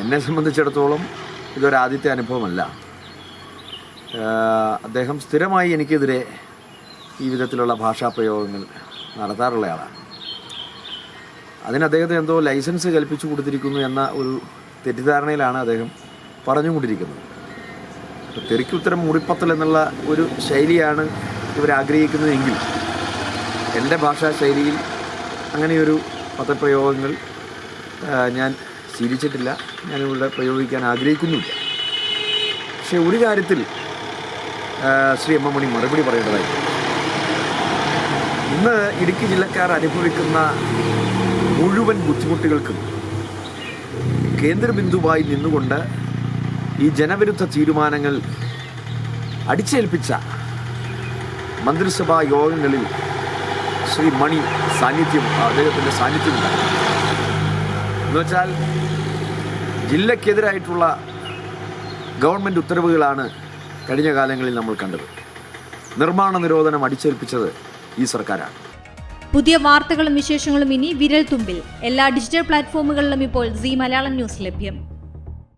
എന്നെ സംബന്ധിച്ചിടത്തോളം ഇതൊരാദ്യത്തെ അനുഭവമല്ല. അദ്ദേഹം സ്ഥിരമായി എനിക്കെതിരെ ഈ വിധത്തിലുള്ള ഭാഷാപ്രയോഗങ്ങൾ നടത്താറുള്ള ആളാണ്. അതിന് അദ്ദേഹത്തെ എന്തോ ലൈസൻസ് കൽപ്പിച്ചു കൊടുത്തിരിക്കുന്നു എന്ന ഒരു തെറ്റിദ്ധാരണയിലാണ് അദ്ദേഹം പറഞ്ഞുകൊണ്ടിരിക്കുന്നത്. അപ്പോൾ തെറിക്ക് ഉത്തരം മുറിപ്പത്തൽ എന്നുള്ള ഒരു ശൈലിയാണ് ഇവരാഗ്രഹിക്കുന്നതെങ്കിൽ എന്റെ ഭാഷാ ശൈലിയിൽ അങ്ങനെയൊരു പദപ്രയോഗങ്ങൾ ഞാൻ ശീലിച്ചിട്ടില്ല. ഞാനിവിടെ പ്രയോഗിക്കാൻ ആഗ്രഹിക്കുന്നുമില്ല. പക്ഷേ ഒരു കാര്യത്തിൽ ശ്രീ എം എം മണി മറുപടി പറയേണ്ടതായി. ഇന്ന് ഇടുക്കി ജില്ലക്കാർ അനുഭവിക്കുന്ന മുഴുവൻ ബുദ്ധിമുട്ടുകൾക്കും കേന്ദ്രബിന്ദുവായി നിന്നുകൊണ്ട് ഈ ജനവിരുദ്ധ തീരുമാനങ്ങൾ അടിച്ചേൽപ്പിച്ച മന്ത്രിസഭാ യോഗങ്ങളിൽ ശ്രീ മണി സാന്നിധ്യം അദ്ദേഹത്തിന്റെ സാന്നിധ്യമുണ്ടായി എന്നുവെച്ചാൽ ജില്ലക്കെതിരായിട്ടുള്ള ഗവൺമെന്റ് ഉത്തരവുകളാണ് കഴിഞ്ഞ കാലങ്ങളിൽ നമ്മൾ കണ്ടത്. നിർമ്മാണ നിരോധനം അടിച്ചേൽപ്പിച്ചത് ഈ സർക്കാരാണ്. പുതിയ വാർത്തകളും വിശേഷങ്ങളും ഇനി വിരൽ തുമ്പിൽ എല്ലാ ഡിജിറ്റൽ പ്ലാറ്റ്ഫോമുകളിലും ഇപ്പോൾ സി മലയാളം ന്യൂസ് ലഭ്യം.